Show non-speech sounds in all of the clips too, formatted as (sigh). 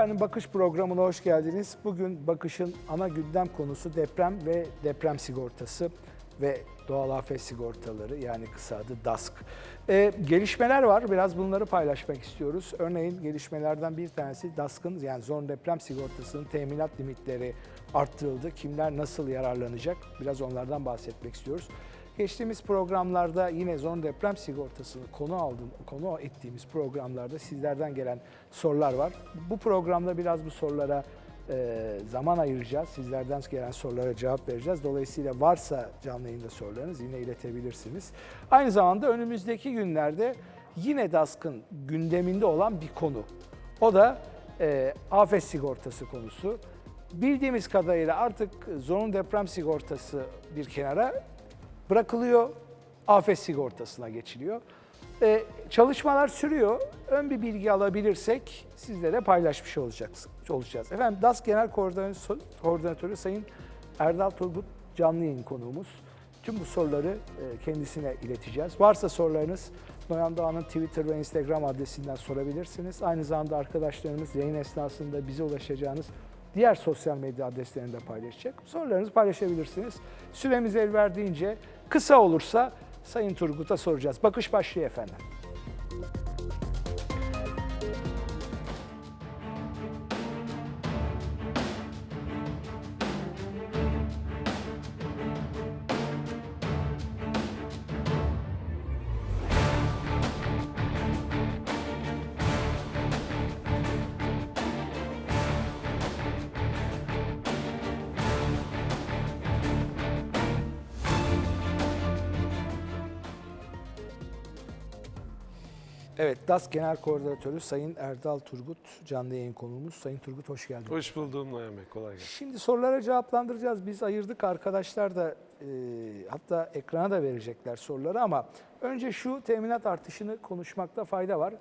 Efendim Bakış programına hoş geldiniz. Bugün Bakış'ın ana gündem konusu deprem ve deprem sigortası ve doğal afet sigortaları yani kısa adı DASK. Ee, gelişmeler var. Biraz bunları paylaşmak istiyoruz. Örneğin gelişmelerden bir tanesi DASK'ın yani zor deprem sigortasının teminat limitleri arttırıldı. Kimler nasıl yararlanacak? Biraz onlardan bahsetmek istiyoruz. Geçtiğimiz programlarda yine zor deprem sigortasını konu aldım, konu ettiğimiz programlarda sizlerden gelen sorular var. Bu programda biraz bu sorulara e, zaman ayıracağız. Sizlerden gelen sorulara cevap vereceğiz. Dolayısıyla varsa canlı yayında sorularınız yine iletebilirsiniz. Aynı zamanda önümüzdeki günlerde yine DASK'ın gündeminde olan bir konu. O da e, afet sigortası konusu. Bildiğimiz kadarıyla artık zorunlu deprem sigortası bir kenara bırakılıyor, afet sigortasına geçiliyor. Ee, çalışmalar sürüyor. Ön bir bilgi alabilirsek sizlere paylaşmış olacağız. Efendim DAS Genel Koordinatörü, Sayın Erdal Turgut canlı yayın konuğumuz. Tüm bu soruları e, kendisine ileteceğiz. Varsa sorularınız Noyan Doğan'ın Twitter ve Instagram adresinden sorabilirsiniz. Aynı zamanda arkadaşlarımız yayın esnasında bize ulaşacağınız diğer sosyal medya adreslerinde paylaşacak. Sorularınızı paylaşabilirsiniz. Süremiz el verdiğince kısa olursa Sayın Turgut'a soracağız. Bakış başlıyor efendim. Evet, DAS Genel Koordinatörü Sayın Erdal Turgut canlı yayın konuğumuz. Sayın Turgut hoş geldiniz. Hoş buldum Noyan Bey, kolay gelsin. Şimdi sorulara cevaplandıracağız. Biz ayırdık arkadaşlar da e, hatta ekrana da verecekler soruları ama önce şu teminat artışını konuşmakta fayda var.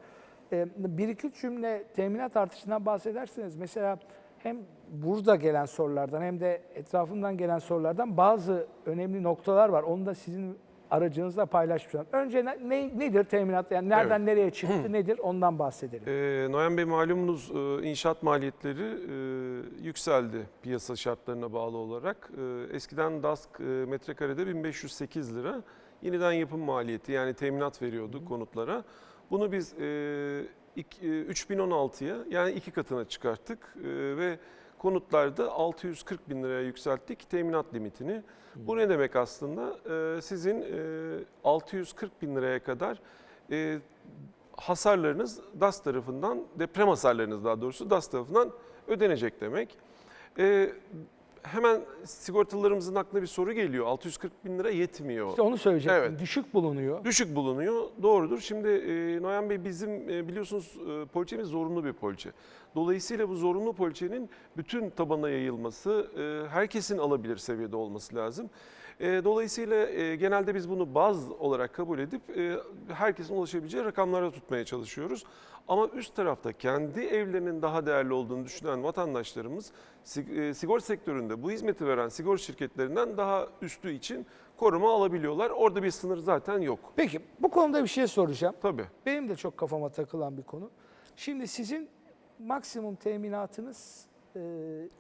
E, bir iki cümle teminat artışından bahsederseniz mesela hem burada gelen sorulardan hem de etrafından gelen sorulardan bazı önemli noktalar var. Onu da sizin aracınızla paylaşmış olalım. Önce ne, ne- nedir teminat? Yani nereden Evet. nereye çıktı nedir ondan bahsedelim. Ee, Noyan Bey malumunuz e, inşaat maliyetleri e, yükseldi piyasa şartlarına bağlı olarak. E, eskiden DASK e, metrekarede 1508 lira yeniden yapım maliyeti yani teminat veriyorduk konutlara. Bunu biz e, ik- e, 3016'ya yani iki katına çıkarttık e, ve konutlarda 640 bin liraya yükselttik teminat limitini. Bu ne demek aslında? E, sizin e, 640 bin liraya kadar e, hasarlarınız DAS tarafından, deprem hasarlarınız daha doğrusu DAS tarafından ödenecek demek. Ee, hemen sigortalarımızın aklına bir soru geliyor. 640 bin lira yetmiyor. İşte onu söyleyecektim. Evet. Düşük bulunuyor. Düşük bulunuyor, doğrudur. Şimdi e, Noyan Bey bizim e, biliyorsunuz e, poliçemiz zorunlu bir poliçe. Dolayısıyla bu zorunlu poliçenin bütün tabana yayılması, e, herkesin alabilir seviyede olması lazım. E, dolayısıyla e, genelde biz bunu baz olarak kabul edip e, herkesin ulaşabileceği rakamlara tutmaya çalışıyoruz. Ama üst tarafta kendi evlerinin daha değerli olduğunu düşünen vatandaşlarımız e, sigorta sektöründe bu hizmeti veren sigorta şirketlerinden daha üstü için koruma alabiliyorlar. Orada bir sınır zaten yok. Peki bu konuda bir şey soracağım. Tabii. Benim de çok kafama takılan bir konu. Şimdi sizin maksimum teminatınız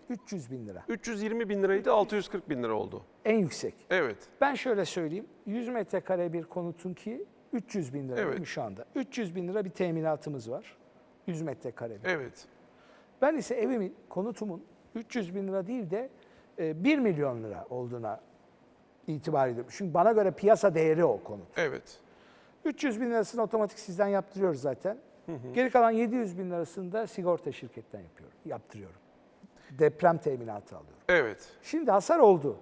300 bin lira. 320 bin liraydı 640 bin lira oldu. En yüksek. Evet. Ben şöyle söyleyeyim. 100 metrekare bir konutun ki 300 bin lira Evet. şu anda. 300 bin lira bir teminatımız var. 100 metrekare bir. Evet. Ben ise evimin, konutumun 300 bin lira değil de e, 1 milyon lira olduğuna itibar ediyorum. Çünkü bana göre piyasa değeri o konut. Evet. 300 bin lirasını otomatik sizden yaptırıyoruz zaten. Geri kalan 700 bin lirasını da sigorta şirketten yapıyorum, yaptırıyorum. Deprem teminatı alıyorum. Evet. Şimdi hasar oldu.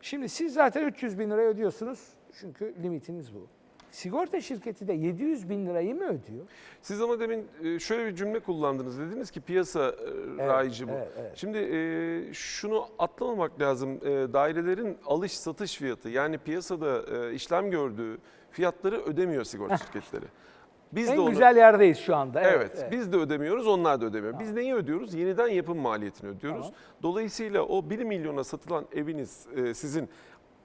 Şimdi siz zaten 300 bin lirayı ödüyorsunuz çünkü limitiniz bu. Sigorta şirketi de 700 bin lirayı mı ödüyor? Siz ama demin e, şöyle bir cümle kullandınız. Dediniz ki piyasa e, rayici bu. evet, evet. Şimdi e, şunu atlamamak lazım. Dairelerin alış satış fiyatı yani piyasada işlem gördüğü fiyatları ödemiyor sigorta şirketleri. Biz de en onu- güzel yerdeyiz şu anda. Evet, biz de ödemiyoruz, onlar da ödemiyor. Biz neyi ödüyoruz? Yeniden yapım maliyetini ödüyoruz. Tamam. Dolayısıyla o 1 milyona satılan eviniz e, sizin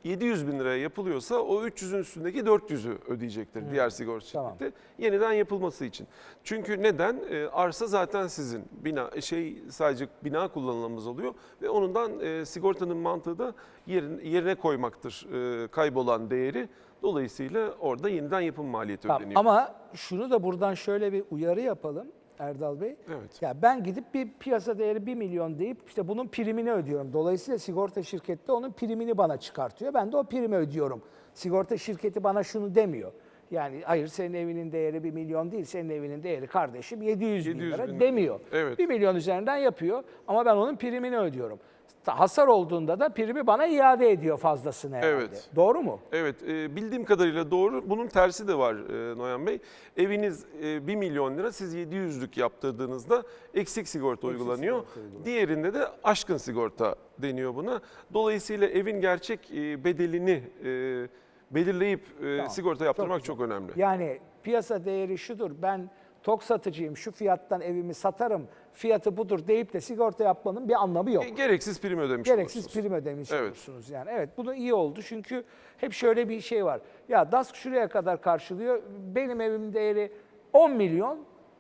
700 bin liraya yapılıyorsa o 300'ün üstündeki 400'ü ödeyecektir diğer sigorta Tamam. şirketi. Yeniden yapılması için. Çünkü neden? E, arsa zaten sizin. Bina şey sadece bina kullanılamaz oluyor ve onundan e, sigortanın mantığı da yerin, yerine koymaktır e, kaybolan değeri. Dolayısıyla orada yeniden yapım maliyeti Tamam, ödeniyor. Ama şunu da buradan şöyle bir uyarı yapalım Erdal Bey. Evet. Ya ben gidip bir piyasa değeri 1 milyon deyip işte bunun primini ödüyorum. Dolayısıyla sigorta şirketi de onun primini bana çıkartıyor. Ben de o primi ödüyorum. Sigorta şirketi bana şunu demiyor. Yani hayır senin evinin değeri 1 milyon değil, senin evinin değeri kardeşim 700, bin 700 lira bin. demiyor. Evet. 1 milyon üzerinden yapıyor ama ben onun primini ödüyorum. Hasar olduğunda da primi bana iade ediyor fazlasını herhalde. Evet. Doğru mu? Evet, e, bildiğim kadarıyla doğru. Bunun tersi de var e, Noyan Bey. Eviniz e, 1 milyon lira, siz 700'lük yaptırdığınızda eksik sigorta uygulanıyor. sigorta uygulanıyor. Diğerinde de aşkın sigorta deniyor buna. Dolayısıyla evin gerçek e, bedelini e, belirleyip e, Tamam, sigorta yaptırmak çok, önemli. Yani piyasa değeri şudur, ben tok satıcıyım, şu fiyattan evimi satarım, fiyatı budur deyip de sigorta yapmanın bir anlamı yok. E, Gereksiz prim ödemiş Gereksiz olursunuz. prim ödemiş Evet. olursunuz yani. Evet bunu iyi oldu çünkü hep şöyle bir şey var. Ya DASK şuraya kadar karşılıyor, benim evimin değeri 10 milyon,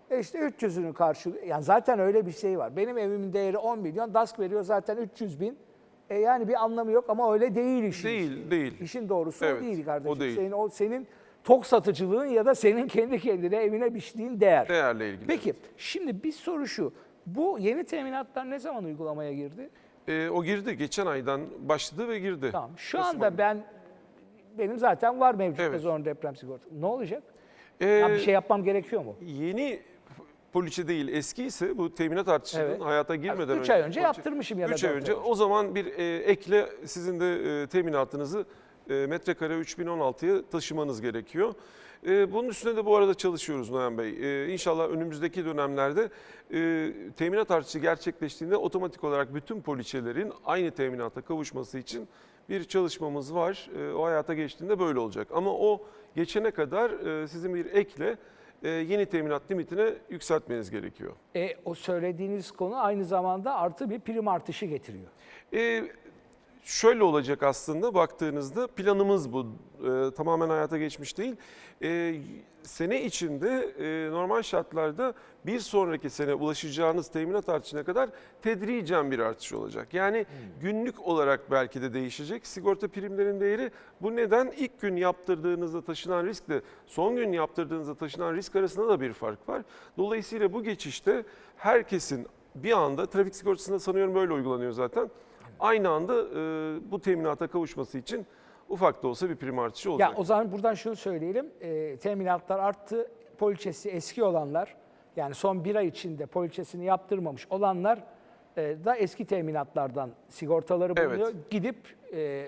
e işte 300'ünü karşılıyor. Yani zaten öyle bir şey var. Benim evimin değeri 10 milyon, DASK veriyor zaten 300 bin. E yani bir anlamı yok ama öyle değil işin. Değil, değil. İşin doğrusu Evet, o değil kardeşim. o değil. Senin, o senin tok satıcılığın ya da senin kendi kendine evine biçtiğin değer. Değerle ilgili. Peki şimdi bir soru şu. Bu yeni teminatlar ne zaman uygulamaya girdi? E, o girdi, geçen aydan başladı ve girdi. Tamam. Şu Kasım anda ayında. ben benim zaten var mevcut Evet. zorunlu deprem sigorta. Ne olacak? E, Ya bir şey yapmam gerekiyor mu? Yeni poliçe değil eski ise bu teminat artışının Evet. hayata girmeden 3 ay önce yaptırmışım ya da Üç ay dört önce o zaman bir e, ekle sizin de e, teminatınızı e, metrekare 3016'ya taşımanız gerekiyor. E, bunun üstüne de bu arada çalışıyoruz Noyan Bey. E, inşallah önümüzdeki dönemlerde e, teminat artışı gerçekleştiğinde otomatik olarak bütün poliçelerin aynı teminata kavuşması için bir çalışmamız var. E, o hayata geçtiğinde böyle olacak. Ama o geçene kadar e, sizin bir ekle e, yeni teminat limitine yükseltmeniz gerekiyor. E, o söylediğiniz konu aynı zamanda artı bir prim artışı getiriyor. E, şöyle olacak aslında baktığınızda planımız bu. E, tamamen hayata geçmiş değil. E, sene içinde e, normal şartlarda bir sonraki sene ulaşacağınız teminat artışına kadar tedricen bir artış olacak. Yani günlük olarak belki de değişecek. Sigorta primlerin değeri bu neden ilk gün yaptırdığınızda taşınan riskle son gün yaptırdığınızda taşınan risk arasında da bir fark var. Dolayısıyla bu geçişte herkesin bir anda trafik sigortasında sanıyorum böyle uygulanıyor zaten. Aynı anda e, bu teminata kavuşması için ufak da olsa bir prim artışı olacak. Ya o zaman buradan şunu söyleyelim. E, teminatlar arttı. Poliçesi eski olanlar yani son bir ay içinde poliçesini yaptırmamış olanlar e, da eski teminatlardan sigortaları Evet. bulunuyor. Gidip e,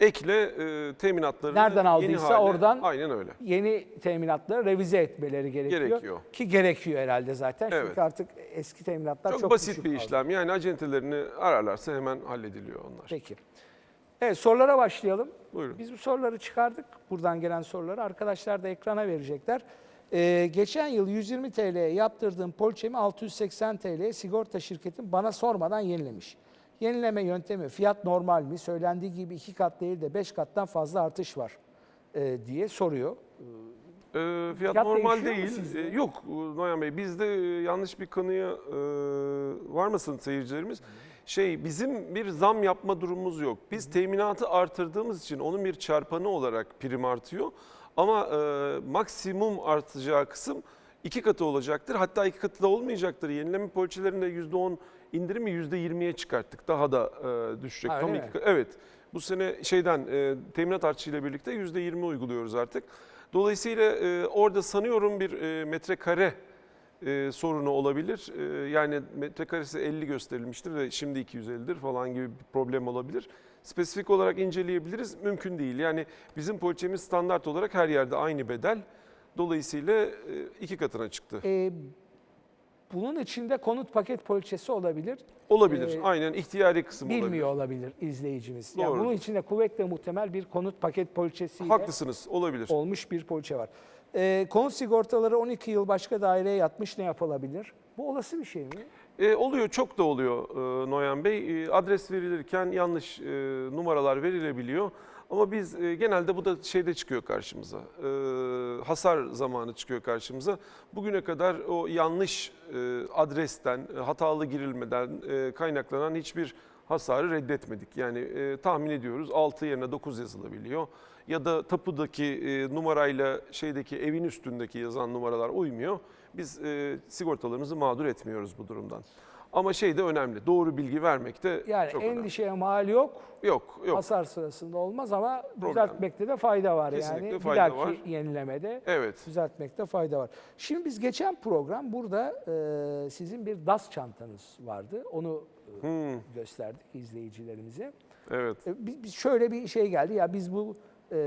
Ekle e, teminatlarını Nereden aldıysa hale- oradan aynen öyle. yeni teminatları revize etmeleri gerekiyor. Gerekiyor. Ki gerekiyor herhalde zaten. Evet. Çünkü artık eski teminatlar çok, Çok, basit düşük bir kaldı. işlem. Yani acentelerini ararlarsa hemen hallediliyor onlar. Peki. Evet sorulara başlayalım. Buyurun. Biz bu soruları çıkardık. Buradan gelen soruları arkadaşlar da ekrana verecekler. Ee, geçen yıl 120 TL'ye yaptırdığım poliçemi 680 TL'ye sigorta şirketim bana sormadan yenilemiş. Yenileme yöntemi fiyat normal mi? Söylendiği gibi iki kat değil de beş kattan fazla artış var e, diye soruyor. Ee, fiyat, Fiyat normal değil. Ee, yok Noyan Bey bizde e, yanlış bir kanıya e, varmasın seyircilerimiz. Şey bizim bir zam yapma durumumuz yok. Biz teminatı artırdığımız için onun bir çarpanı olarak prim artıyor. Ama e, maksimum artacağı kısım iki katı olacaktır. Hatta iki katı da olmayacaktır. Yenileme poliçelerinde %10 indirimi %20'ye çıkarttık. Daha da e, düşecek. Ha, Tam öyle iki mi? Evet. Bu sene şeyden e, teminat artışıyla birlikte %20 uyguluyoruz artık. Dolayısıyla e, orada sanıyorum bir e, metrekare e, sorunu olabilir. E, yani metrekaresi 50 gösterilmiştir ve şimdi 250'dir falan gibi bir problem olabilir. Spesifik olarak inceleyebiliriz. Mümkün değil. Yani bizim poliçemiz standart olarak her yerde aynı bedel. Dolayısıyla e, iki katına çıktı. Ee, bunun içinde konut paket poliçesi olabilir. Olabilir. e, Aynen ihtiyari kısım Bilmiyor olabilir. olabilir izleyicimiz. Yani Doğru. bunun içinde kuvvetle muhtemel bir konut paket poliçesiyle Haklısınız. Olabilir. olmuş bir poliçe var. Ee, konut sigortaları 12 yıl başka daireye yatmış ne yapılabilir? Bu olası bir şey mi? E, oluyor, çok da oluyor e, Noyan Bey. E, adres verilirken yanlış e, numaralar verilebiliyor. Ama biz e, genelde bu da şeyde çıkıyor karşımıza. E, hasar zamanı çıkıyor karşımıza. Bugüne kadar o yanlış e, adresten, e, hatalı girilmeden e, kaynaklanan hiçbir hasarı reddetmedik. Yani e, tahmin ediyoruz 6 yerine 9 yazılabiliyor. Ya da tapudaki e, numarayla şeydeki evin üstündeki yazan numaralar uymuyor. Biz e, sigortalarımızı mağdur etmiyoruz bu durumdan. Ama şey de önemli. Doğru bilgi vermek de Yani çok önemli. endişeye mal yok. Yok, yok. Hasar sırasında olmaz ama Problem. düzeltmekte de fayda var Kesinlikle yani. fayda bir dahaki var. yenilemede Evet. düzeltmekte fayda var. Şimdi biz geçen program burada e, sizin bir DAS çantanız vardı. Onu e, gösterdik izleyicilerimize. evet. E, Biz, biz şöyle bir şey geldi ya biz bu e,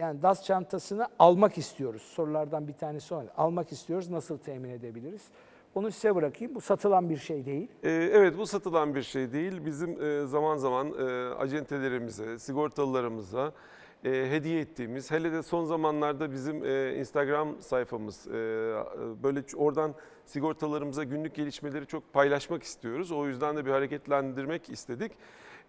yani DAS çantasını almak istiyoruz. Sorulardan bir tanesi o. Almak istiyoruz. Nasıl temin edebiliriz? Onu size bırakayım. Bu satılan bir şey değil. Ee, Evet bu satılan bir şey değil. Bizim e, zaman zaman e, acentelerimize, sigortalılarımıza e, hediye ettiğimiz, hele de son zamanlarda bizim e, Instagram sayfamız, e, böyle oradan sigortalarımıza günlük gelişmeleri çok paylaşmak istiyoruz. O yüzden de bir hareketlendirmek istedik.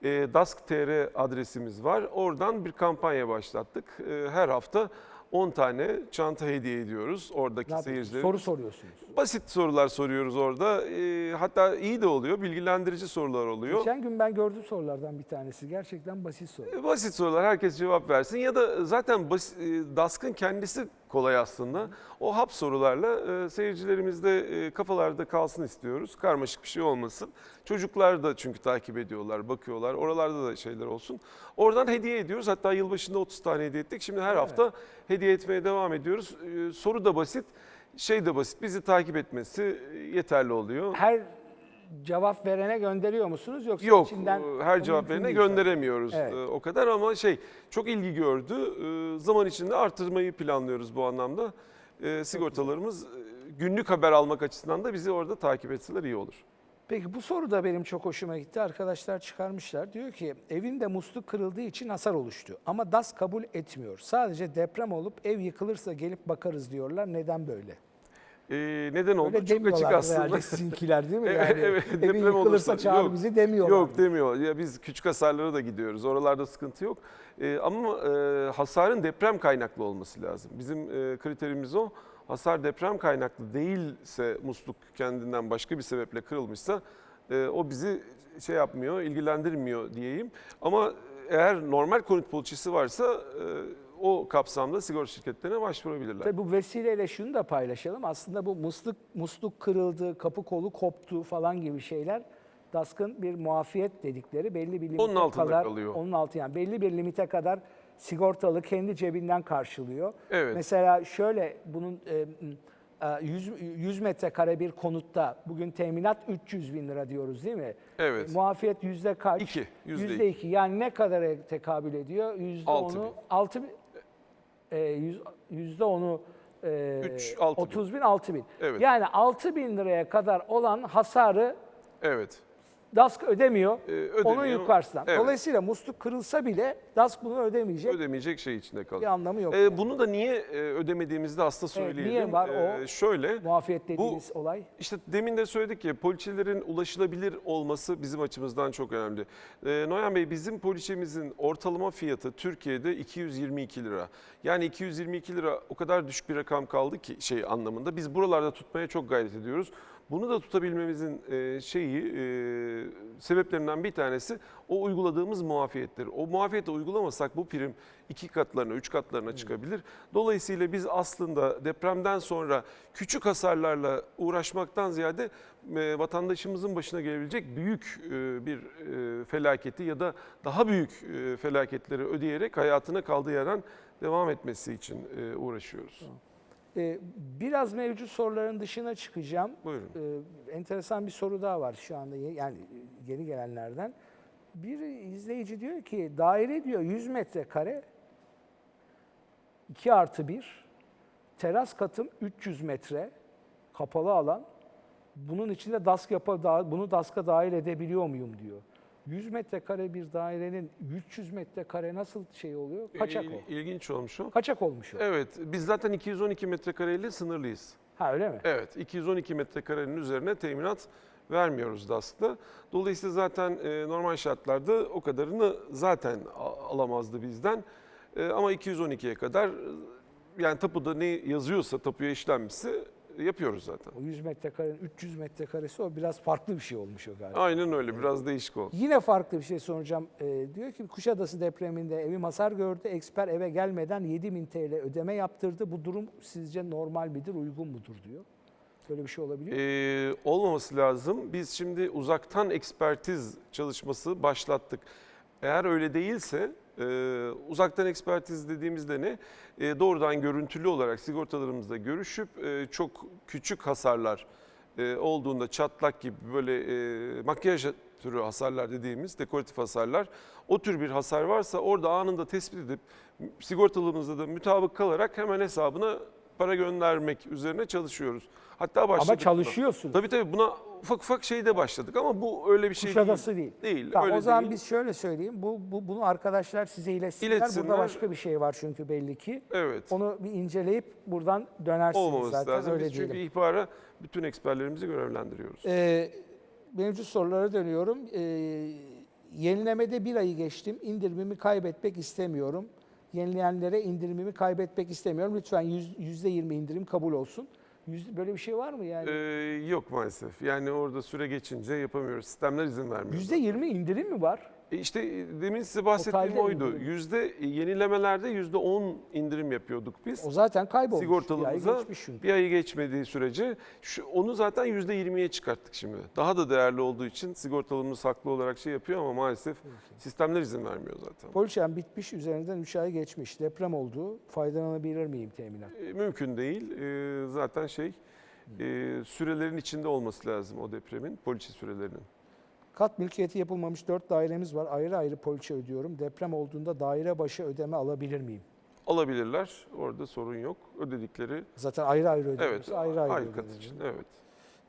E, Dask.tr adresimiz var. Oradan bir kampanya başlattık. E, Her hafta 10 tane çanta hediye ediyoruz oradaki seyircilere. Soru soruyorsunuz. Basit sorular soruyoruz orada. Ee, hatta iyi de oluyor, bilgilendirici sorular oluyor. Geçen gün ben gördüm sorulardan bir tanesi. Gerçekten basit soru. Ee, Basit sorular herkes cevap versin ya da zaten bas, e, DASK'ın kendisi kolay aslında. O hap sorularla e, seyircilerimiz de e, kafalarda kalsın istiyoruz. Karmaşık bir şey olmasın. Çocuklar da çünkü takip ediyorlar, bakıyorlar. Oralarda da şeyler olsun. Oradan hediye ediyoruz. Hatta yılbaşında 30 tane hediye ettik. Şimdi her hafta hediye etmeye devam ediyoruz. Ee, soru da basit, şey de basit. Bizi takip etmesi e, yeterli oluyor. Her cevap verene gönderiyor musunuz yoksa Yok, içinden e, her cevap verene değil gönderemiyoruz Evet. e, o kadar ama şey çok ilgi gördü. Zaman içinde artırmayı planlıyoruz bu anlamda. Sigortalarımız günlük haber almak açısından da bizi orada takip etseler iyi olur. Peki bu soru da benim çok hoşuma gitti. Arkadaşlar çıkarmışlar. Diyor ki evinde musluk kırıldığı için hasar oluştu. Ama DAS kabul etmiyor. Sadece deprem olup ev yıkılırsa gelip bakarız diyorlar. Neden böyle? E, neden oldu? Öyle çok açık aslında. sizinkiler değil mi? (laughs) Yani evet, evin deprem yıkılırsa olursa- çağır bizi demiyorlar. Yok demiyor. Ya biz küçük hasarlara da gidiyoruz. Oralarda sıkıntı yok. E, ama e, hasarın deprem kaynaklı olması lazım. Bizim e, kriterimiz o. Hasar deprem kaynaklı değilse musluk kendinden başka bir sebeple kırılmışsa e, o bizi şey yapmıyor, ilgilendirmiyor diyeyim. Ama eğer normal konut poliçesi varsa e, o kapsamda sigorta şirketlerine başvurabilirler. Tabii bu vesileyle şunu da paylaşalım. Aslında bu musluk musluk kırıldı, kapı kolu koptu falan gibi şeyler DASK'ın bir muafiyet dedikleri belli bir limite Onun altında kadar kalıyor. onun altı yani belli bir limite kadar sigortalı kendi cebinden karşılıyor. Evet. Mesela şöyle bunun e, e, 100, 100 metrekare bir konutta bugün teminat 300 bin lira diyoruz değil mi? Evet. Muafiyet yüzde kaç? İki, yüzde Yüzde iki. Yani ne kadara tekabül ediyor? Yüzde Altı onu, bin. altı bin. E, yüz- yüzde onu e, Üç, altı bin. 30 bin, 6 bin. Evet. Yani 6 bin liraya kadar olan hasarı Evet. DASK ödemiyor. Ee, ödemiyor. Onun yukarısından. Evet. Dolayısıyla musluk kırılsa bile DASK bunu ödemeyecek. Ödemeyecek şey içinde Bir kalıyor. anlamı yok. Ee, yani. bunu da niye e, ödemediğimizi de aslında Evet, söyleyelim. niye var o? Ee, şöyle, Muafiyet dediğiniz olay. işte demin de söyledik ya poliçelerin ulaşılabilir olması bizim açımızdan çok önemli. Ee, Noyan Bey bizim poliçemizin ortalama fiyatı Türkiye'de 222 lira. Yani 222 lira o kadar düşük bir rakam kaldı ki şey anlamında. Biz buralarda tutmaya çok gayret ediyoruz. Bunu da tutabilmemizin e, şeyi e, sebeplerinden bir tanesi o uyguladığımız muafiyettir. O muafiyeti uygulamasak bu prim iki katlarına, üç katlarına çıkabilir. Dolayısıyla biz aslında depremden sonra küçük hasarlarla uğraşmaktan ziyade e, vatandaşımızın başına gelebilecek büyük bir felaketi ya da daha büyük felaketleri ödeyerek hayatına kaldığı yerden devam etmesi için uğraşıyoruz. Ee, biraz mevcut soruların dışına çıkacağım. Buyurun. Ee, enteresan bir soru daha var şu anda ye- yani yeni gelenlerden. Bir izleyici diyor ki daire diyor 100 metrekare 2 artı 1 teras katım 300 metre kapalı alan bunun içinde DASK yapa, da- bunu DASK'a dahil edebiliyor muyum diyor. 100 metrekare bir dairenin 300 metrekare nasıl şey oluyor? Kaçak o. İl- İlginç olmuş o. Kaçak olmuş o. Evet, biz zaten 212 metrekareyle sınırlıyız. Ha öyle mi? Evet, 212 metrekarenin üzerine teminat vermiyoruz DASK'ta. Dolayısıyla zaten e, normal şartlarda o kadarını zaten alamazdı bizden. E, ama 212'ye kadar e, yani tapuda ne yazıyorsa tapuya işlenmişse yapıyoruz zaten. O 100 metrekarenin 300 metrekaresi o biraz farklı bir şey olmuş o galiba. Aynen öyle biraz değişik oldu. Yine farklı bir şey soracağım. Ee, diyor ki Kuşadası depreminde evim hasar gördü. Eksper eve gelmeden 7000 TL ödeme yaptırdı. Bu durum sizce normal midir, uygun mudur diyor. Böyle bir şey olabiliyor mu? Ee, olmaması lazım. Biz şimdi uzaktan ekspertiz çalışması başlattık. Eğer öyle değilse e, uzaktan ekspertiz dediğimizde ne? E, doğrudan görüntülü olarak sigortalarımızla görüşüp e, çok küçük hasarlar e, olduğunda çatlak gibi böyle e, makyaj türü hasarlar dediğimiz dekoratif hasarlar o tür bir hasar varsa orada anında tespit edip sigortalımızla da mutabık kalarak hemen hesabına para göndermek üzerine çalışıyoruz. Hatta başladık. Ama buna. çalışıyorsunuz. Tabii tabii buna ufak ufak şeyde başladık ama bu öyle bir şey Kuşadası değil. değil. Değil. Tamam, öyle o zaman değil. biz şöyle söyleyeyim. Bu, bu bunu arkadaşlar size iletsinler. İletsinler. Burada başka bir şey var çünkü belli ki. Evet. Onu bir inceleyip buradan dönersiniz Olmaması zaten lazım. öyle Biz çünkü ihbara bütün eksperlerimizi görevlendiriyoruz. Ee, mevcut sorulara dönüyorum. Ee, yenilemede bir ayı geçtim. İndirimimi kaybetmek istemiyorum. Yenileyenlere indirimimi kaybetmek istemiyorum. Lütfen yüz- yüzde yirmi indirim kabul olsun. Böyle bir şey var mı yani? Ee, yok maalesef. Yani orada süre geçince yapamıyoruz. Sistemler izin vermiyor. Yüzde yirmi indirim mi var? E İşte demin size bahsettiğim Totalde oydu. indirim. Yüzde yenilemelerde yüzde on indirim yapıyorduk biz. O zaten kaybolmuş. Bir ay Sigortalımıza geçmiş çünkü. bir ayı geçmediği sürece şu, onu zaten yüzde yirmiye çıkarttık şimdi. Daha da değerli olduğu için sigortalımız haklı olarak şey yapıyor ama maalesef sistemler izin vermiyor zaten. Poliçem bitmiş, üzerinden 3 ay geçmiş. Deprem oldu. Faydalanabilir miyim teminat? E, Mümkün değil. E, zaten şey e, sürelerin içinde olması lazım o depremin, poliçe sürelerinin. Kat mülkiyeti yapılmamış 4 dairemiz var. Ayrı ayrı poliçe ödüyorum. Deprem olduğunda daire başı ödeme alabilir miyim? Alabilirler. Orada sorun yok. Ödedikleri Zaten ayrı ayrı evet ödüyoruz. ayrı ayrı harika ödüyoruz. için. Evet.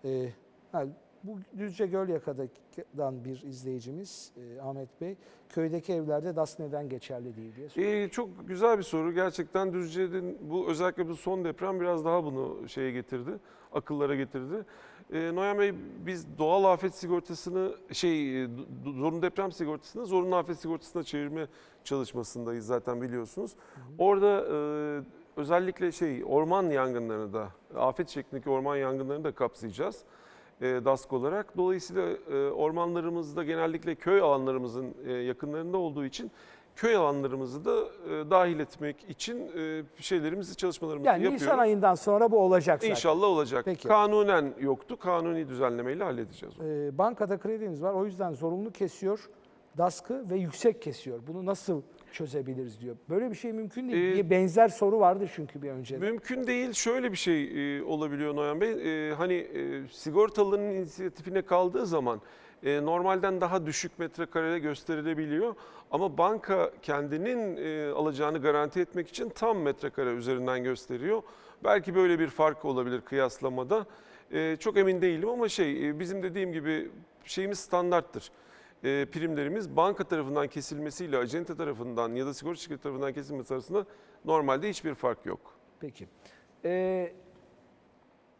Ee, ha, bu Düzce Göl Yaka'dan bir izleyicimiz e, Ahmet Bey. Köydeki evlerde DAS neden geçerli değil diye soruyor. E, çok güzel bir soru. Gerçekten Düzce'nin bu özellikle bu son deprem biraz daha bunu şeye getirdi. Akıllara getirdi. E, Noyan Bey biz doğal afet sigortasını şey e, zorunlu deprem sigortasını zorunlu afet sigortasına çevirme çalışmasındayız zaten biliyorsunuz. Orada e, özellikle şey orman yangınlarını da afet şeklindeki orman yangınlarını da kapsayacağız. e, DASK olarak. Dolayısıyla e, ormanlarımızda genellikle köy alanlarımızın e, yakınlarında olduğu için köy alanlarımızı da e, dahil etmek için e, şeylerimizi, çalışmalarımızı Yani yapıyoruz. Nisan ayından sonra bu olacak zaten. İnşallah olacak. Peki. Kanunen yoktu. Kanuni düzenlemeyle halledeceğiz. onu. Ee, bankada krediniz var. O yüzden zorunlu kesiyor. DASK'ı ve yüksek kesiyor. Bunu nasıl çözebiliriz diyor. Böyle bir şey mümkün değil. Ee, benzer soru vardı çünkü bir önce. Mümkün değil. Şöyle bir şey e, olabiliyor Noyan Bey. E, hani e, sigortalının inisiyatifine kaldığı zaman e, normalden daha düşük metrekarede gösterilebiliyor. Ama banka kendinin e, alacağını garanti etmek için tam metrekare üzerinden gösteriyor. Belki böyle bir fark olabilir kıyaslamada. E, çok emin değilim ama şey e, bizim dediğim gibi şeyimiz standarttır. E, primlerimiz banka tarafından kesilmesiyle acente tarafından ya da sigorta şirketi tarafından kesilmesi arasında normalde hiçbir fark yok. Peki. Ee,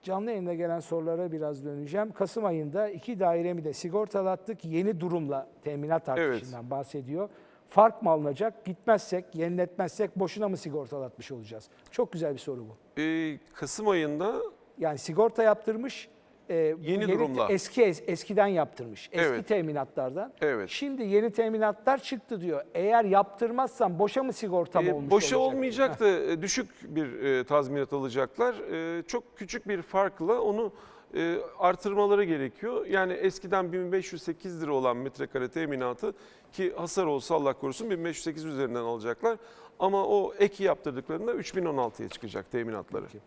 canlı yayında gelen sorulara biraz döneceğim. Kasım ayında iki dairemi de sigortalattık. Yeni durumla teminat artışından bahsediyor. Fark mı alınacak? Gitmezsek, yeniletmezsek boşuna mı sigortalatmış olacağız? Çok güzel bir soru bu. Ee, Kasım ayında Yani sigorta yaptırmış. E, bu Yeni durumla. Eski eskiden yaptırmış. Eski Evet. teminatlardan. Evet. Şimdi yeni teminatlar çıktı diyor. Eğer yaptırmazsam boşa mı sigortam e, olmuş boşa olacak? olmayacak da (laughs) e, düşük bir e, tazminat alacaklar. E, çok küçük bir farkla onu e, artırmaları gerekiyor. Yani eskiden 1508 lira olan metrekare teminatı ki hasar olsa Allah korusun 1508 üzerinden alacaklar. Ama o eki yaptırdıklarında 3016'ya çıkacak teminatları. Peki.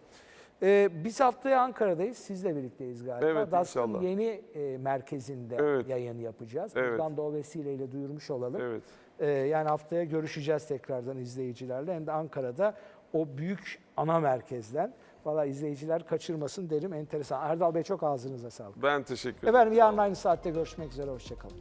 Ee, biz haftaya Ankara'dayız. Sizle birlikteyiz galiba. Evet, DASK'ın inşallah. yeni e, merkezinde Evet. yayın yapacağız. Evet. Buradan da o vesileyle duyurmuş olalım. Evet. Ee, yani haftaya görüşeceğiz tekrardan izleyicilerle. Hem de Ankara'da o büyük ana merkezden. Valla izleyiciler kaçırmasın derim. Enteresan. Erdal Bey çok ağzınıza sağlık. Ben teşekkür ederim. Efendim yarın aynı saatte görüşmek üzere. Hoşçakalın.